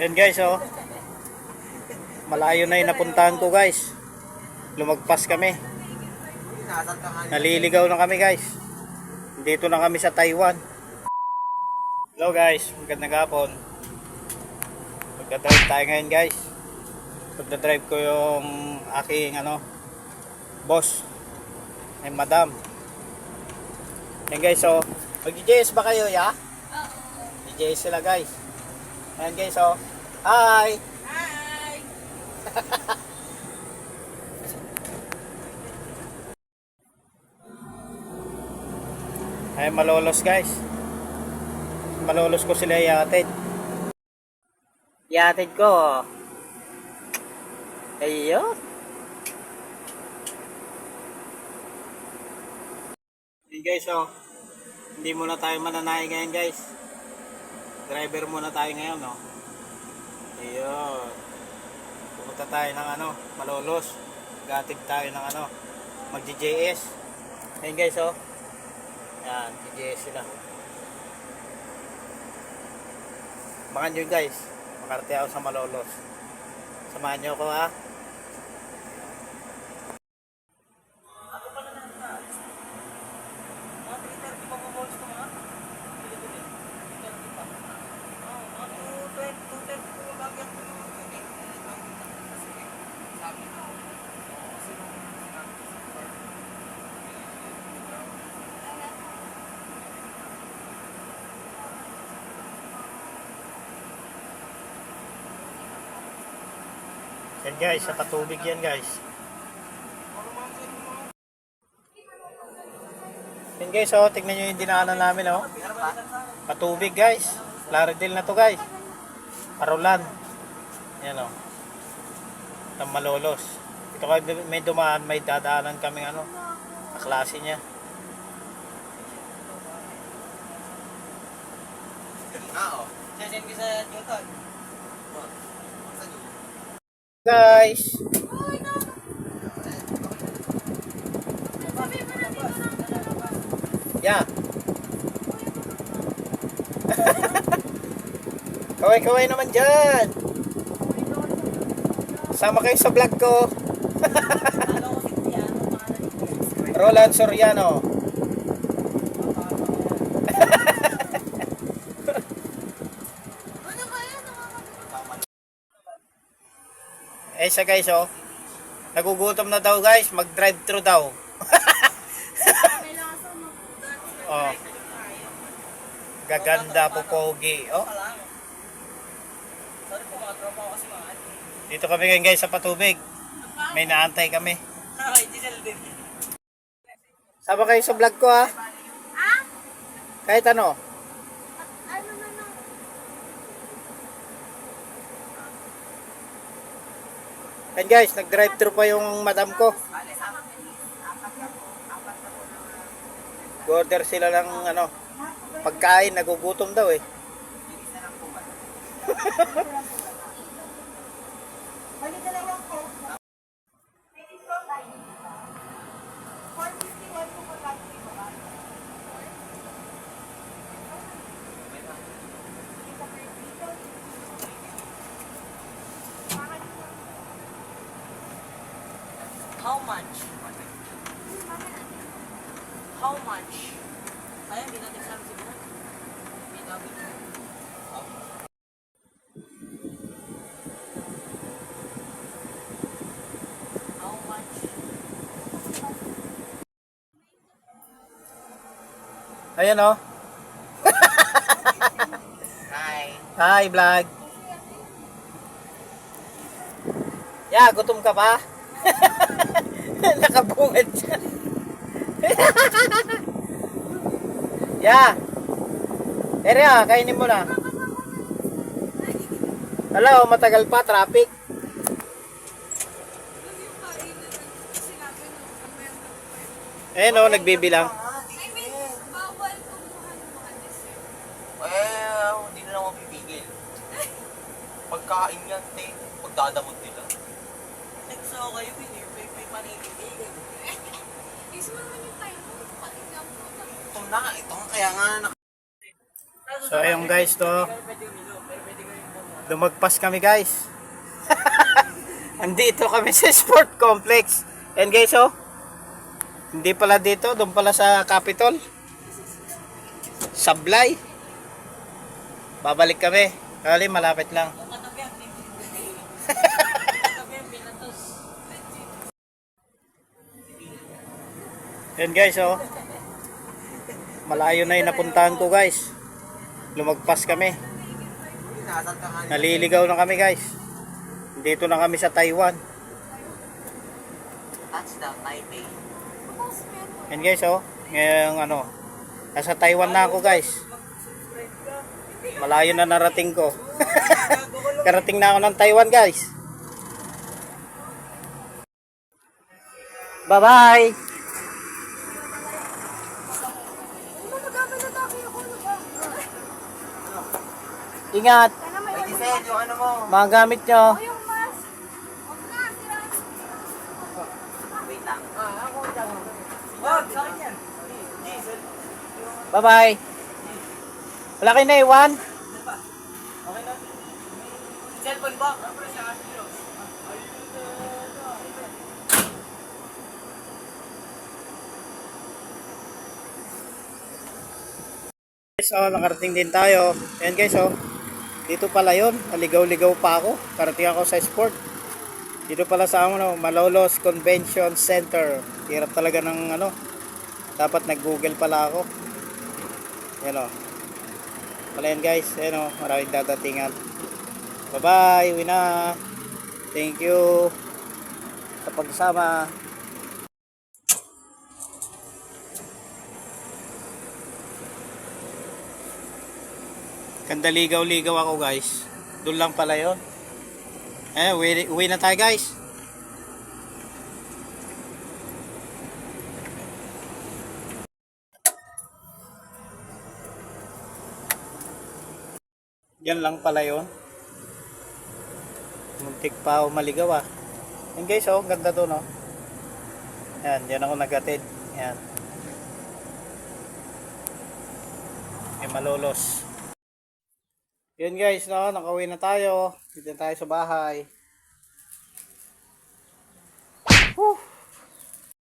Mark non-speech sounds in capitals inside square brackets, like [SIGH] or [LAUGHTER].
Yan guys, oh. Malayo na yung napuntahan ko guys. Lumagpas kami. Naliligaw na kami guys. Dito na kami sa Taiwan. Hello guys, magandang hapon. Magdadrive tayo ngayon guys. Magdadrive ko yung aking ano, boss. Ay madam. Yan guys, oh. Mag-JS ba kayo, ya? Oo. JS sila guys. Ayan guys, oh. Hi! Hi! Ay malolos guys. Malolos ko sila iatid. Iatid ko. Ayun. Hey guys, oh. Hindi muna tayo mananahe ngayon guys. Driver muna tayo ngayon, no. Ayun. Pumunta tayo ng ano, malolos. Gatid tayo ng ano, mag-JS. Ayun guys, oh. Yan, TJS sila. Baka nyo guys, makarte ako sa Malolos. Samahan nyo ako ha. Yan guys, sa patubig yan guys. Yan guys, oh, tignan nyo yung dinaanan namin oh. Patubig guys. Laredale na to guys. Parolan. Yan oh. Itong malolos. Ito kayo may dumaan, may dadaanan kaming ano. Kaklase niya. Oo. Sasend ko sa Newton. Guys. Yeah. [LAUGHS] Kaway-kaway naman dyan. Sama kayo sa vlog ko. [LAUGHS] Roland Soriano. Siya guys oh. Nagugutom na daw guys, mag-drive thru daw. [LAUGHS] oh. Gaganda po pogi. Oh. Dito kami ngayon guys sa patubig. May naantay kami. Sama kayo sa vlog ko ha. Kahit ano. And guys, nag-drive thru pa yung madam ko. Order sila ng ano, pagkain, nagugutom daw eh. How much? How much? Ayun, hindi natin sabi siguro. BW. How much? Ayan oh. Hi. Hi, vlog. Ya, gutom ka pa? [LAUGHS] [LAUGHS] Nakabungad siya. [LAUGHS] ya. Ere ah, kainin mo na. Hello, matagal pa, traffic. Eh no, nagbibilang. Eh, hindi na mapipigil. Pagkain yan, te. Pagdadamot nila. Ako kayo, Pinir. May, may paninitig. [LAUGHS] Ito na, ito nga kaya nga nak- So ayun guys to. Yung yung Lumagpas kami guys. [LAUGHS] Andito kami sa sport complex. And guys oh. Hindi pala dito, doon pala sa Capitol. Sablay. Babalik kami. Kali malapit lang. Yan guys oh. Malayo na yung napuntahan ko guys. Lumagpas kami. Naliligaw na kami guys. Dito na kami sa Taiwan. Touchdown, Taipei. Yan guys oh. Ngayong ano. Nasa Taiwan na ako guys. Malayo na narating ko. [LAUGHS] Karating na ako ng Taiwan guys. Bye Ingat. Ay, Giselle, yung ano mo. Mga gamit nyo. Wait lang. Wag, sa akin yan. Bye bye. Wala kayo na iwan? Cellphone ba? Guys, oh, nakarating din tayo. Ayan guys, oh. Dito pala yon Naligaw-ligaw pa ako. Karating ako sa sport. Dito pala sa ano, Malolos Convention Center. Hirap talaga ng ano. Dapat nag-google pala ako. Yan oh. Pala yan guys. Ayan oh, maraming dadatingan. Bye-bye. Uwi na. Thank you sa pagsama. Ganda ligaw-ligaw ako guys. Doon lang pala yon. Eh, uwi, uwi na tayo guys. Yan lang pala yon. Muntik pa ako maligaw ah. Yan guys oh, ganda to no. Yan, yan ako nagatid. Yan. May malolos. Yun guys, no, nakauwi na tayo. Dito tayo sa bahay. Whew.